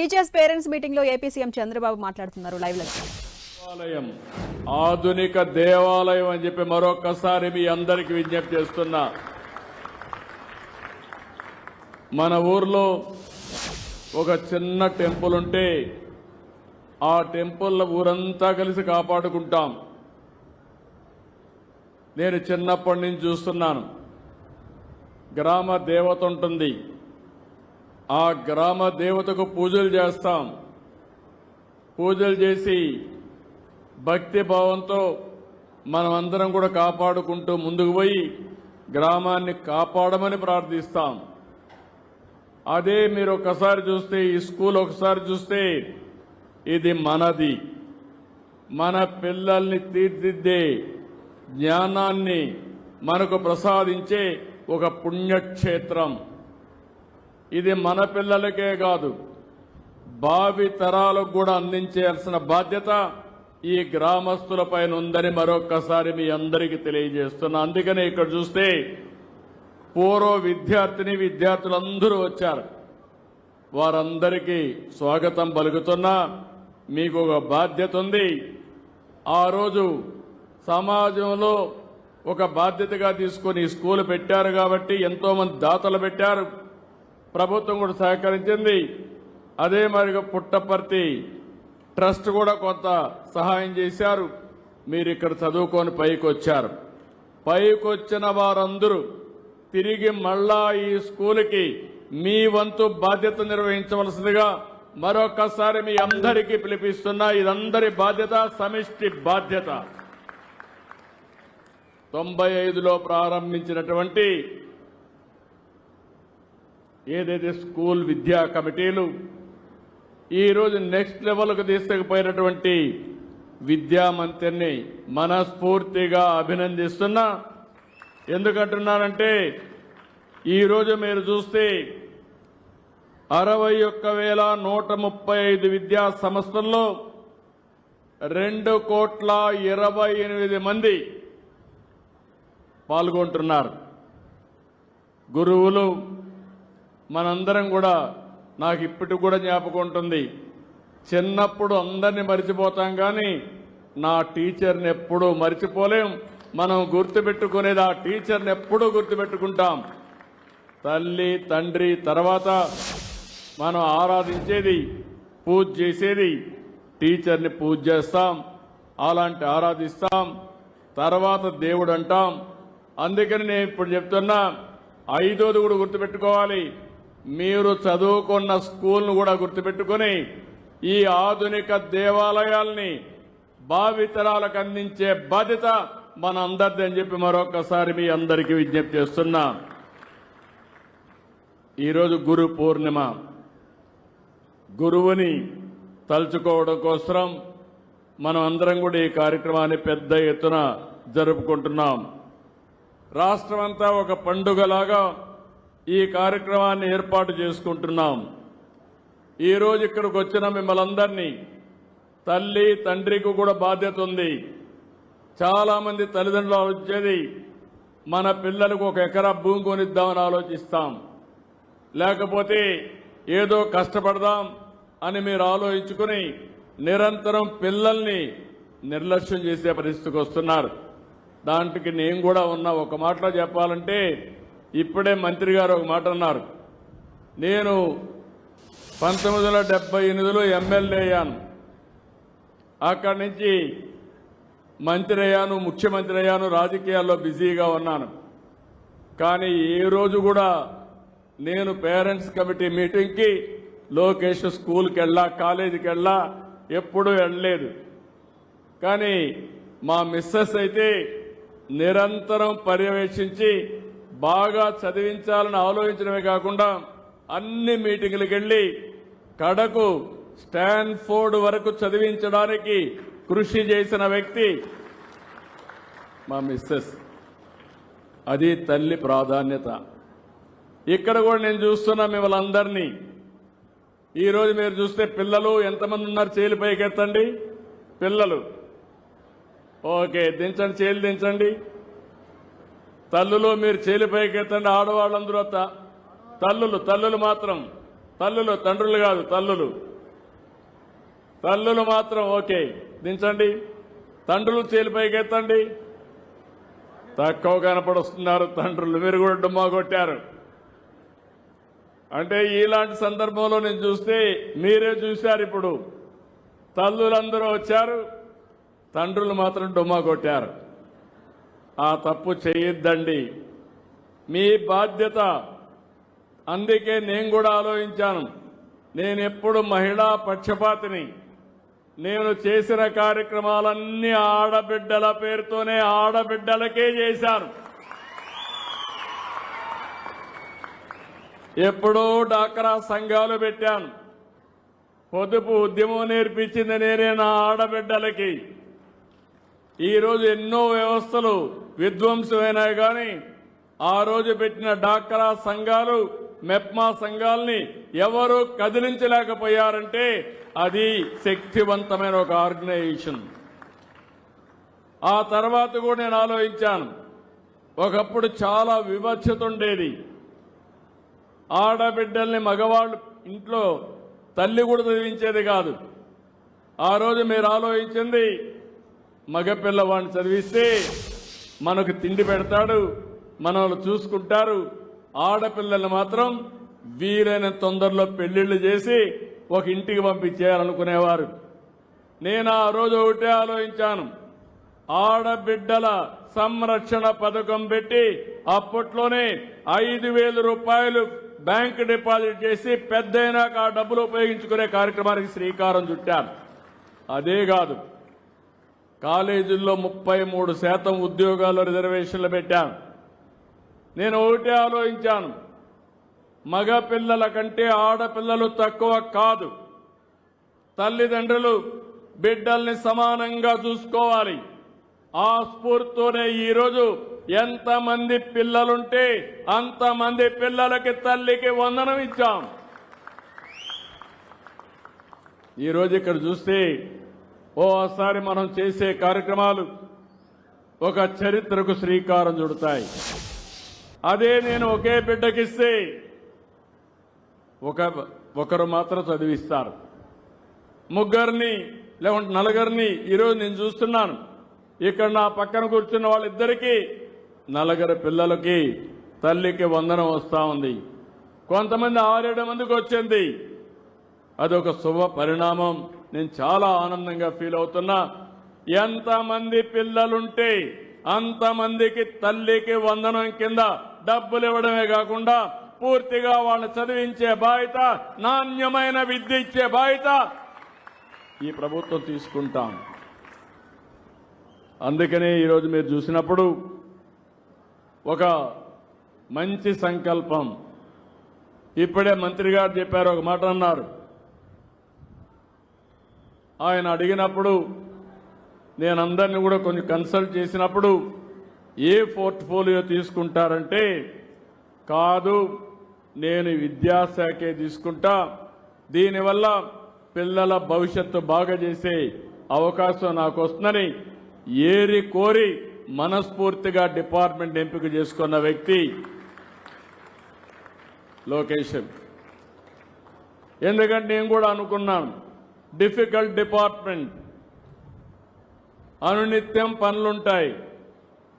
Teachers parents మీటింగ్లో AP CM Chandrababu మాట్లాడుతున్నారు లైవ్లో దేవాలయం ఆధునిక దేవాలయం అని చెప్పి మరొకసారి మీ అందరికి విజ్ఞప్తి చేస్తున్నా. మన ఊర్లో ఒక చిన్న టెంపుల్ ఉంటే ఆ టెంపుల్ ఊరంతా కలిసి కాపాడుకుంటాం. నేను చిన్నప్పటి నుంచి చూస్తున్నాను. గ్రామ దేవత ఉంటుంది. ఆ గ్రామ దేవతకు పూజలు చేస్తాం. పూజలు చేసి భక్తి భావంతో మనమందరం కూడా కాపాడుకుంటూ ముందుకు పోయి గ్రామాన్ని కాపాడమని ప్రార్థిస్తాం. అదే మీరు ఒకసారి చూస్తే ఈ స్కూల్ ఒకసారి చూస్తే ఇది మనది. మన పిల్లల్ని తీర్చిద్దే జ్ఞానాన్ని మనకు ప్రసాదించే ఒక పుణ్యక్షేత్రం. ఇది మన పిల్లలకే కాదు భావి తరాలకు కూడా అందించాల్సిన బాధ్యత ఈ గ్రామస్తులపైన ఉందని మరొక్కసారి మీ అందరికీ తెలియజేస్తున్నా. అందుకనే ఇక్కడ చూస్తే పూర్వ విద్యార్థిని విద్యార్థులందరూ వచ్చారు. వారందరికీ స్వాగతం పలుకుతున్నా. మీకు ఒక బాధ్యత ఉంది. ఆ రోజు సమాజంలో ఒక బాధ్యతగా తీసుకొని స్కూల్ పెట్టారు కాబట్టి ఎంతోమంది దాతలు పెట్టారు. ప్రభుత్వం కూడా సహకరించింది. అదే మరి పుట్టపర్తి ట్రస్ట్ కూడా కొంత సహాయం చేశారు. మీరు ఇక్కడ చదువుకొని పైకి వచ్చారు పైకి వచ్చిన వారందరూ తిరిగి మళ్ళా ఈ స్కూల్కి మీ వంతు బాధ్యత నిర్వహించవలసిందిగా మరొకసారి మీ అందరికీ పిలిపిస్తున్నా. ఇదందరి బాధ్యత సమిష్టి బాధ్యత. తొంభై ఐదులో ప్రారంభించినటువంటి ఏదైతే స్కూల్ విద్యా కమిటీలు ఈరోజు నెక్స్ట్ లెవెల్కు తీసుకుపోయినటువంటి విద్యా మంత్రిని మనస్ఫూర్తిగా అభినందిస్తున్నా. ఎందుకంటున్నానంటే ఈరోజు మీరు చూస్తే అరవై ఒక్క వేల నూట ముప్పై ఐదు విద్యా సంస్థల్లో రెండు కోట్ల ఇరవై ఎనిమిది మంది పాల్గొంటున్నారు. గురువులు మనందరం కూడా నాకు ఇప్పటికి కూడా జ్ఞాపకం ఉంటుంది. చిన్నప్పుడు అందరినీ మర్చిపోతాం కానీ నా టీచర్ని ఎప్పుడూ మర్చిపోలేం. మనం గుర్తుపెట్టుకునేది ఆ టీచర్ని ఎప్పుడూ గుర్తుపెట్టుకుంటాం. తల్లి తండ్రి తర్వాత మనం ఆరాధించేది పూజ చేసేది టీచర్ని పూజ చేస్తాం అలాంటి ఆరాధిస్తాం తర్వాత దేవుడు అంటాం. అందుకని నేను ఇప్పుడు చెప్తున్నా ఐదోది కూడా గుర్తుపెట్టుకోవాలి. మీరు చదువుకున్న స్కూల్ను కూడా గుర్తుపెట్టుకొని ఈ ఆధునిక దేవాలయాల్ని భావితరాలకు అందించే బాధ్యత మన అందరిది అని చెప్పి మరొకసారి మీ అందరికీ విజ్ఞప్తి చేస్తున్నా. ఈరోజు గురు పూర్ణిమ. గురువుని తలుచుకోవడం కోసం మనం అందరం కూడా ఈ కార్యక్రమాన్ని పెద్ద ఎత్తున జరుపుకుంటున్నాం. రాష్ట్రమంతా ఒక పండుగలాగా ఈ కార్యక్రమాన్ని ఏర్పాటు చేసుకుంటున్నాం. ఈ రోజు ఇక్కడికి వచ్చిన మిమ్మల్ని అందరినీ తల్లి తండ్రికి కూడా బాధ్యత ఉంది. చాలామంది తల్లిదండ్రులు ఆలోచించేది మన పిల్లలకు ఒక ఎకరా భూమి కొనిద్దామని ఆలోచిస్తాం. లేకపోతే ఏదో కష్టపడదాం అని మీరు ఆలోచించుకుని నిరంతరం పిల్లల్ని నిర్లక్ష్యం చేసే పరిస్థితికి వస్తున్నారు. దాంట్కి నేను కూడా ఉన్న ఒక మాటలో చెప్పాలంటే ఇప్పుడే మంత్రి గారు ఒక మాట అన్నారు. నేను పంతొమ్మిది వందల డెబ్బై ఎనిమిదిలో ఎమ్మెల్యే అయ్యాను. అక్కడి నుంచి మంత్రి అయ్యాను ముఖ్యమంత్రి అయ్యాను రాజకీయాల్లో బిజీగా ఉన్నాను. కానీ ఏ రోజు కూడా నేను పేరెంట్స్ కమిటీ మీటింగ్కి లోకేష్ స్కూల్కి వెళ్ళా కాలేజీకి వెళ్ళా ఎప్పుడూ వెళ్ళలేదు. కానీ మా మిస్సెస్ అయితే నిరంతరం పర్యవేక్షించి బాగా చదివించాలని ఆలోచించడమే కాకుండా అన్ని మీటింగులకు వెళ్ళి కడకు స్టాన్ఫోర్డ్ వరకు చదివించడానికి కృషి చేసిన వ్యక్తి మా మిస్సెస్ అది తల్లి ప్రాధాన్యత. ఇక్కడ కూడా నేను చూస్తున్నా మిమ్మల్ని అందరినీ. ఈరోజు మీరు చూస్తే పిల్లలు ఎంతమంది ఉన్నారు చేలు పైకెత్తండి. పిల్లలు. ఓకే దించండి చేలు దించండి. తల్లులు మీరు చేలు పైకెత్తండి ఆడవాళ్ళందరూ త- తల్లులు తల్లులు మాత్రం. తల్లులు తండ్రులు కాదు తల్లులు. తల్లులు మాత్రం ఓకే. దించండి. తండ్రులు చేలిపైకి ఎత్తండి తక్కువ కనపడుస్తున్నారు తండ్రులు. మీరు కూడా డుమ్మా కొట్టారు. అంటే ఇలాంటి సందర్భంలో నేను చూస్తే మీరే చూశారు ఇప్పుడు. తల్లులందరూ వచ్చారు. తండ్రులు మాత్రం డుమ్మా కొట్టారు. ఆ తప్పు చేయొద్దండి. మీ బాధ్యత. అందుకే నేను కూడా ఆలోచించాను. నేను ఎప్పుడు మహిళా పక్షపాతిని. నేను చేసిన కార్యక్రమాలన్నీ ఆడబిడ్డల పేరుతోనే ఆడబిడ్డలకే చేశాను. ఎప్పుడో డాక్రా సంఘాలు పెట్టాను. పొదుపు ఉద్యమం నేర్పించింది నేనే నా ఆడబిడ్డలకి. ఈరోజు ఎన్నో వ్యవస్థలు విధ్వంసమైనాయి కానీ ఆ రోజు పెట్టిన డాక్రా సంఘాలు మెప్మా సంఘాలని ఎవరు కదిలించలేకపోయారంటే అది శక్తివంతమైన ఒక ఆర్గనైజేషన్. ఆ తర్వాత కూడా నేను ఆలోచించాను. ఒకప్పుడు చాలా వివక్షత ఉండేది. ఆడబిడ్డల్ని మగవాళ్ళు ఇంట్లో తల్లి కూడా చదివించేది కాదు. ఆ రోజు మీరు ఆలోచించింది మగపిల్లవాడిని చదివిస్తే మనకు తిండి పెడతాడు మనల్ని చూసుకుంటారు. ఆడపిల్లల్ని మాత్రం వీలైన తొందరలో పెళ్ళిళ్ళు చేసి ఒక ఇంటికి పంపించేయాలనుకునేవారు. నేను ఆ రోజు ఒకటే ఆలోచించాను. ఆడబిడ్డల సంరక్షణ పథకం పెట్టి అప్పట్లోనే ఐదు వేల రూపాయలు బ్యాంక్ డిపాజిట్ చేసి పెద్దయినాక ఆ డబ్బులు ఉపయోగించుకునే కార్యక్రమానికి శ్రీకారం చుట్టాను. అదే కాదు కాలేజీల్లో ముప్పై మూడు శాతం ఉద్యోగాలు రిజర్వేషన్లు పెట్టాను నేను ఒకటే ఆలోచించాను. మగ పిల్లల కంటే ఆడపిల్లలు తక్కువ కాదు. తల్లిదండ్రులు బిడ్డల్ని సమానంగా చూసుకోవాలి. ఆ స్ఫూర్తితోనే ఈరోజు ఎంతమంది పిల్లలుంటే అంతమంది పిల్లలకి తల్లికి వందనం ఇచ్చాం. ఈరోజు ఇక్కడ చూస్తే ఓసారి మనం చేసే కార్యక్రమాలు ఒక చరిత్రకు శ్రీకారం చుడతాయి. అదే నేను ఒకే బిడ్డకిస్తే ఒక ఒకరు మాత్రం చదివిస్తారు. ముగ్గురిని లేకుంటే నలుగురిని ఈరోజు నేను చూస్తున్నాను. ఇక్కడ నా పక్కన కూర్చున్న వాళ్ళిద్దరికీ నలుగురు పిల్లలకి తల్లికి వందనం వస్తూ ఉంది. కొంతమంది ఆరేడు మందికి వచ్చింది. అదొక శుభ పరిణామం. నేను చాలా ఆనందంగా ఫీల్ అవుతున్నా. ఎంతమంది పిల్లలుంటే అంతమందికి తల్లికి వందనం కింద డబ్బులు ఇవ్వడమే కాకుండా పూర్తిగా వాళ్ళు చదివించే బాధ్యత నాణ్యమైన విద్య ఇచ్చే బాధ్యత ఈ ప్రభుత్వం తీసుకుంటాం. అందుకనే ఈరోజు మీరు చూసినప్పుడు ఒక మంచి సంకల్పం. ఇప్పుడే మంత్రి గారు చెప్పారు ఒక మాట అన్నారు. ఆయన అడిగినప్పుడు నేను అందరిని కూడా కొంచెం కన్సల్ట్ చేసినప్పుడు ఏ పోర్ట్ఫోలియో తీసుకుంటారంటే కాదు నేను విద్యాశాఖే తీసుకుంటా దీనివల్ల పిల్లల భవిష్యత్తు బాగా చేసే అవకాశం నాకు వస్తుందని ఏరి కోరి మనస్ఫూర్తిగా డిపార్ట్మెంట్ ఎంపిక చేసుకున్న వ్యక్తి లోకేష్. ఎందుకంటే నేను కూడా అనుకున్నాను డిఫికల్ట్ డిపార్ట్మెంట్. అనునిత్యం పనులుంటాయి.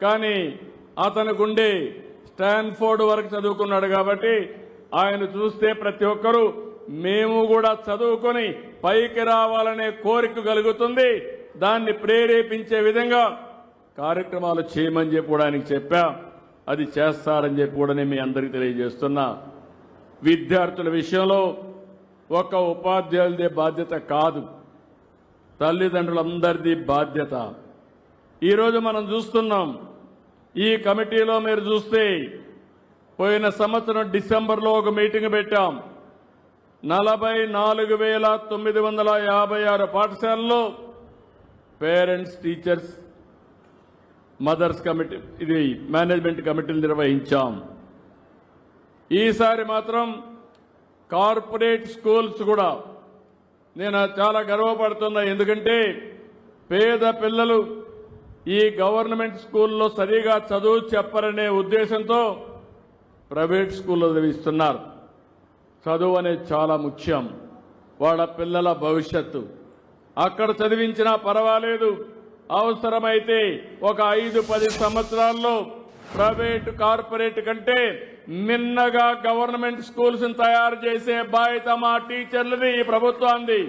కానీ అతనికి స్టాన్ఫోర్డ్ వరకు చదువుకున్నాడు కాబట్టి ఆయన చూస్తే ప్రతి ఒక్కరూ మేము కూడా చదువుకొని పైకి రావాలనే కోరిక కలుగుతుంది. దాన్ని ప్రేరేపించే విధంగా కార్యక్రమాలు చేయమని చెప్పి కూడా ఆయనకి చెప్పా. అది చేస్తారని చెప్పి కూడా నేను మీ అందరికీ తెలియజేస్తున్నా. విద్యార్థుల విషయంలో ఒక ఉపాధ్యాయులదే బాధ్యత కాదు. తల్లిదండ్రులందరిది బాధ్యత. ఈరోజు మనం చూస్తున్నాం ఈ కమిటీలో మీరు చూస్తే పోయిన సంవత్సరం డిసెంబర్లో ఒక మీటింగ్ పెట్టాం. నలభై నాలుగు వేల తొమ్మిది వందల యాభై ఆరు పాఠశాలల్లో పేరెంట్స్ టీచర్స్ మదర్స్ కమిటీ ఇది మేనేజ్మెంట్ కమిటీలు నిర్వహించాం. ఈసారి మాత్రం కార్పొరేట్ స్కూల్స్ కూడా నేను చాలా గర్వపడుతున్నా. ఎందుకంటే పేద పిల్లలు ఈ గవర్నమెంట్ స్కూల్లో సరిగా చదువు చెప్పరనే ఉద్దేశంతో ప్రైవేట్ స్కూల్లో చదివిస్తున్నారు. చదువు అనేది చాలా ముఖ్యం. వాళ్ళ పిల్లల భవిష్యత్తు. అక్కడ చదివించినా పర్వాలేదు. అవసరమైతే ఒక ఐదు పది సంవత్సరాల్లో ప్రైవేటు కార్పొరేట్ కంటే మిన్నగా గవర్నమెంట్ స్కూల్స్ తయారు చేసే బాధ్యత మా టీచర్లది ఈ ప్రభుత్వాన్ని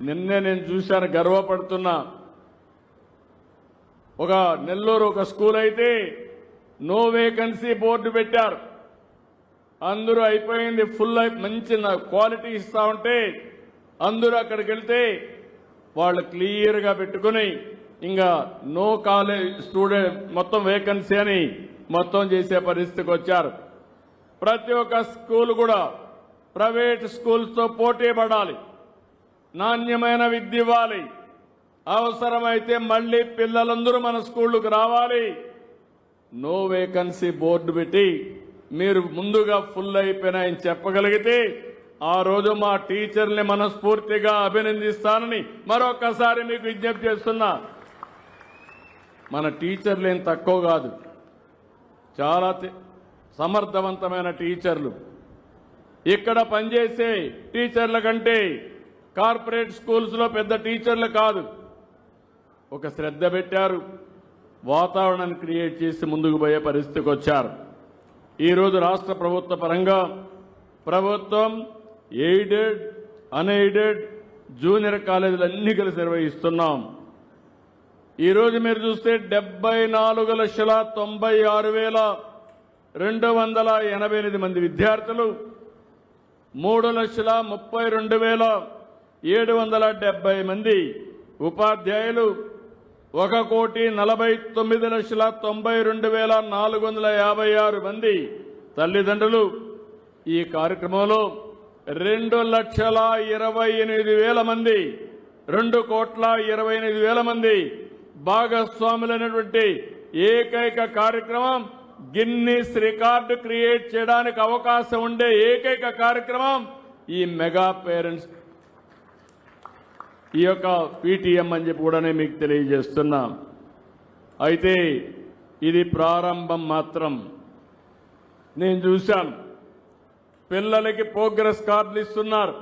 నిన్నే నేను చూశాను గర్వపడుతున్నా. ఒక నెల్లూరు ఒక స్కూల్ అయితే నో వేకెన్సీ బోర్డు పెట్టారు. అందరూ అయిపోయింది ఫుల్ అయి మంచి క్వాలిటీ ఇస్తా ఉంటే అందరూ అక్కడికి వెళ్తే వాళ్ళు క్లియర్గా పెట్టుకుని ఇంకా నో కాలేజ్ స్టూడెంట్ మొత్తం వేకెన్సీ అని మొత్తం చేసే పరిస్థితికి వచ్చారు. ప్రతి ఒక్క స్కూల్ కూడా ప్రైవేట్ స్కూల్స్తో పోటీ పడాలి. నాణ్యమైన విద్య ఇవ్వాలి. అవసరమైతే మళ్ళీ పిల్లలందరూ మన స్కూళ్ళకు రావాలి. నో వేకన్సీ బోర్డు పెట్టి మీరు ముందుగా ఫుల్ అయిపోయినాయని చెప్పగలిగితే ఆ రోజు మా టీచర్ని మనస్ఫూర్తిగా అభినందిస్తానని మరొకసారి మీకు విజ్ఞప్తి చేస్తున్నా. మన టీచర్లు ఏం తక్కువ కాదు. చాలా సమర్థవంతమైన టీచర్లు. ఇక్కడ పనిచేసే టీచర్ల కంటే కార్పొరేట్ స్కూల్స్లో పెద్ద టీచర్లు కాదు. ఒక శ్రద్ధ పెట్టారు. వాతావరణాన్ని క్రియేట్ చేసి ముందుకు పోయే పరిస్థితికి వచ్చారు. ఈరోజు రాష్ట్ర ప్రభుత్వ పరంగా ప్రభుత్వం ఎయిడెడ్ అన్ఎయిడెడ్ జూనియర్ కాలేజీలు అన్ని కలిసి నిర్వహిస్తున్నాం. ఈరోజు మీరు చూస్తే డెబ్బై నాలుగు లక్షల తొంభై ఆరు వేల రెండు వందల ఎనభై ఎనిమిది మంది విద్యార్థులు మూడు లక్షల ముప్పై రెండు వేల ఏడు వందల డెబ్బై మంది ఉపాధ్యాయులు ఒక కోటి నలభై తొమ్మిది లక్షల తొంభై రెండు వేల నాలుగు వందల యాభై ఆరు మంది తల్లిదండ్రులు. ఈ కార్యక్రమంలో రెండు లక్షల ఇరవై ఎనిమిది వేల మంది రెండు కోట్ల ఇరవై ఎనిమిది వేల మంది భాగస్వాములైనటువంటి ఏకైక కార్యక్రమం గిన్నీస్ రికార్డు క్రియేట్ చేయడానికి అవకాశం ఉండే ఏకైక కార్యక్రమం ఈ మెగా పేరెంట్స్ ఈ యొక్క పీటీఎం అని చెప్పి కూడా నేను మీకు తెలియజేస్తున్నా. అయితే ఇది ప్రారంభం మాత్రం. నేను చూశాను. పిల్లలకి ప్రోగ్రెస్ కార్డులు ఇస్తున్నారు.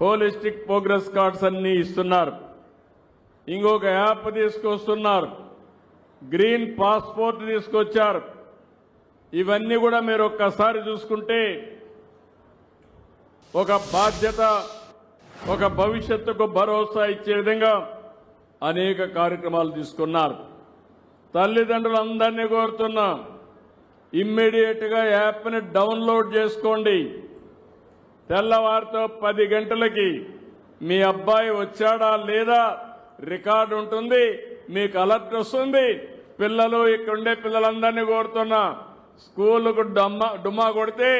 హోలిస్టిక్ ప్రోగ్రెస్ కార్డ్స్ అన్నీ ఇస్తున్నారు. ఇంకొక యాప్ తీసుకొస్తున్నారు. గ్రీన్ పాస్పోర్ట్ తీసుకొచ్చారు. ఇవన్నీ కూడా మీరు ఒక్కసారి చూసుకుంటే ఒక బాధ్యత ఒక భవిష్యత్తుకు భరోసా ఇచ్చే విధంగా అనేక కార్యక్రమాలు తీసుకున్నారు. తల్లిదండ్రులందరినీ కోరుతున్నా ఇమ్మీడియట్గా యాప్ని డౌన్లోడ్ చేసుకోండి. తెల్లవారితో పది గంటలకి మీ అబ్బాయి వచ్చాడా లేదా రికార్డు ఉంటుంది మీకు అలర్ట్ వస్తుంది. పిల్లలు ఇక్కడ ఉండే పిల్లలందరినీ కోరుతున్నా స్కూలుకు డమ్మా డుమ్మా కొడితే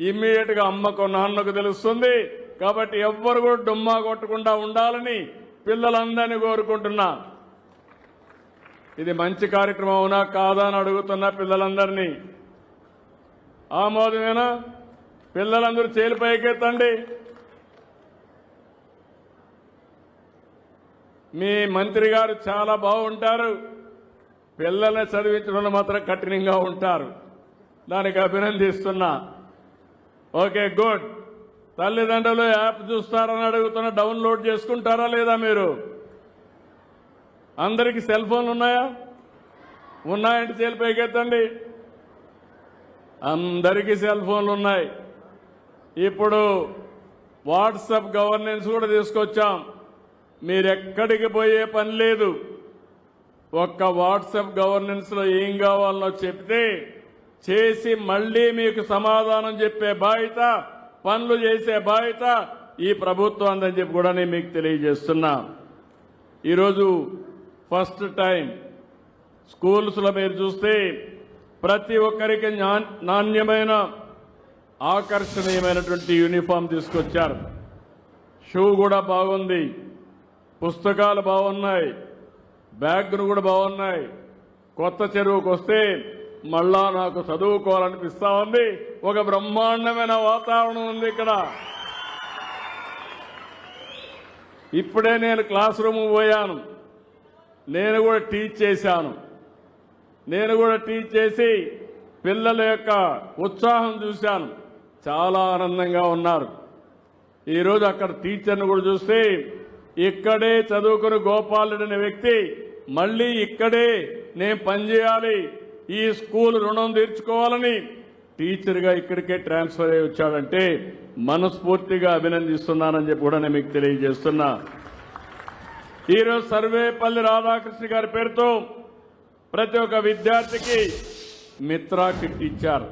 ఇమ్మీడియట్గా అమ్మకు నాన్నకు తెలుస్తుంది. కాబట్టి ఎవ్వరు కూడా డుమ్మా కొట్టకుండా ఉండాలని పిల్లలందరినీ కోరుకుంటున్నా. ఇది మంచి కార్యక్రమం అవునా కాదా అని అడుగుతున్నా పిల్లలందరినీ. ఆమోదమేనా? పిల్లలందరూ చేలిపైకెత్తండి మీ మంత్రి గారు చాలా బాగుంటారు. పిల్లల్ని చదివించడంలో మాత్రం కఠినంగా ఉంటారు. దానికి అభినందిస్తున్నా. Okay good. తల్లిదండ్రులు యాప్ చూస్తారని అడుగుతున్నా డౌన్లోడ్ చేసుకుంటారా లేదా మీరు? అందరికీ సెల్ ఫోన్లు ఉన్నాయా? ఉన్నాయంటే చేలు పైకెత్తండి. అందరికీ సెల్ ఫోన్లు ఉన్నాయి. ఇప్పుడు వాట్సాప్ గవర్నెన్స్ కూడా తీసుకొచ్చాం. మీరెక్కడికి పోయే పని లేదు. ఒక్క వాట్సాప్ గవర్నెన్స్లో ఏం కావాలనో చెప్తే చేసి మళ్ళీ మీకు సమాధానం చెప్పే బాధ్యత పనులు చేసే బాధ్యత ఈ ప్రభుత్వం అందని చెప్పి కూడా నేను మీకు తెలియజేస్తున్నా. ఈరోజు ఫస్ట్ టైం స్కూల్స్లో మీరు చూస్తే ప్రతి ఒక్కరికి నా- నాణ్యమైన ఆకర్షణీయమైనటువంటి యూనిఫామ్ తీసుకొచ్చారు. షూ కూడా బాగుంది. పుస్తకాలు బాగున్నాయి. బ్యాగ్లు కూడా బాగున్నాయి. కొత్త చెరువుకు వస్తే మళ్ళా నాకు చదువుకోవాలనిపిస్తా ఉంది. ఒక బ్రహ్మాండమైన వాతావరణం ఉంది ఇక్కడ. ఇప్పుడే నేను క్లాస్ రూమ్ పోయాను. నేను కూడా టీచ్ చేశాను. నేను కూడా టీచ్ చేసి పిల్లల యొక్క ఉత్సాహం చూశాను. చాలా ఆనందంగా ఉన్నారు. ఈరోజు అక్కడ టీచర్ను కూడా చూస్తే ఇక్కడే చదువుకుని గోపాలుడు అనే వ్యక్తి మళ్ళీ ఇక్కడే నేను పనిచేయాలి ఈ స్కూల్ రుణం తీర్చుకోవాలని టీచర్గా ఇక్కడికే ట్రాన్స్ఫర్ అయ్యి వచ్చాడంటే మనస్ఫూర్తిగా అభినందిస్తున్నానని చెప్పి కూడా నేను మీకు తెలియజేస్తున్నా. ఈరోజు సర్వేపల్లి రాధాకృష్ణ గారి పేరుతో ప్రతి ఒక్క విద్యార్థికి మిత్రా కిట్ ఇచ్చారు.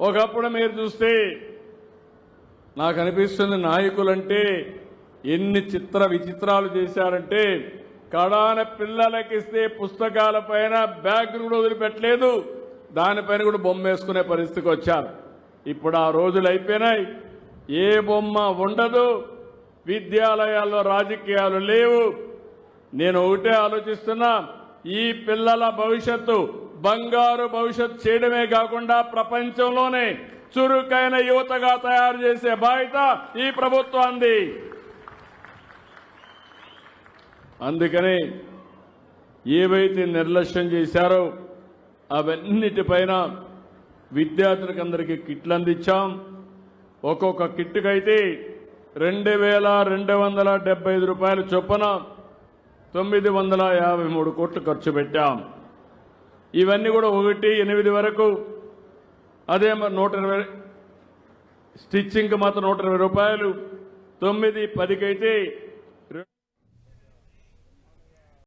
ఒకప్పుడు మీరు చూస్తే నాకు అనిపిస్తుంది నాయకులంటే ఎన్ని చిత్ర విచిత్రాలు చేశారంటే కడాన పిల్లలకిస్తే పుస్తకాల పైన బ్యాగ్ కూడా వదిలిపెట్టలేదు. దానిపైన కూడా బొమ్మ వేసుకునే పరిస్థితికి వచ్చారు. ఇప్పుడు ఆ రోజులు అయిపోయినాయి. ఏ బొమ్మ ఉండదు. విద్యాలయాల్లో రాజకీయాలు లేవు. నేను ఒకటే ఆలోచిస్తున్నా ఈ పిల్లల భవిష్యత్తు బంగారు భవిష్యత్తు చేయడమే కాకుండా ప్రపంచంలోనే చురుకైన యువతగా తయారు చేసే బాధ్యత ఈ ప్రభుత్వాన్ని అందుకని ఏవైతే నిర్లక్ష్యం చేశారో అవన్నిటిపైన విద్యార్థులకు అందరికీ కిట్లు అందించాం. ఒక్కొక్క కిట్టుకైతే రెండు వేల రెండు వందల డెబ్బై ఐదు రూపాయల చొప్పున తొమ్మిది వందల యాభై మూడు కోట్లు ఖర్చు పెట్టాం. ఇవన్నీ కూడా ఒకటి ఎనిమిది వరకు. అదే నూట ఇరవై స్టిచ్చింగ్కి మాత్రం నూట ఇరవై రూపాయలు. తొమ్మిది పదికైతే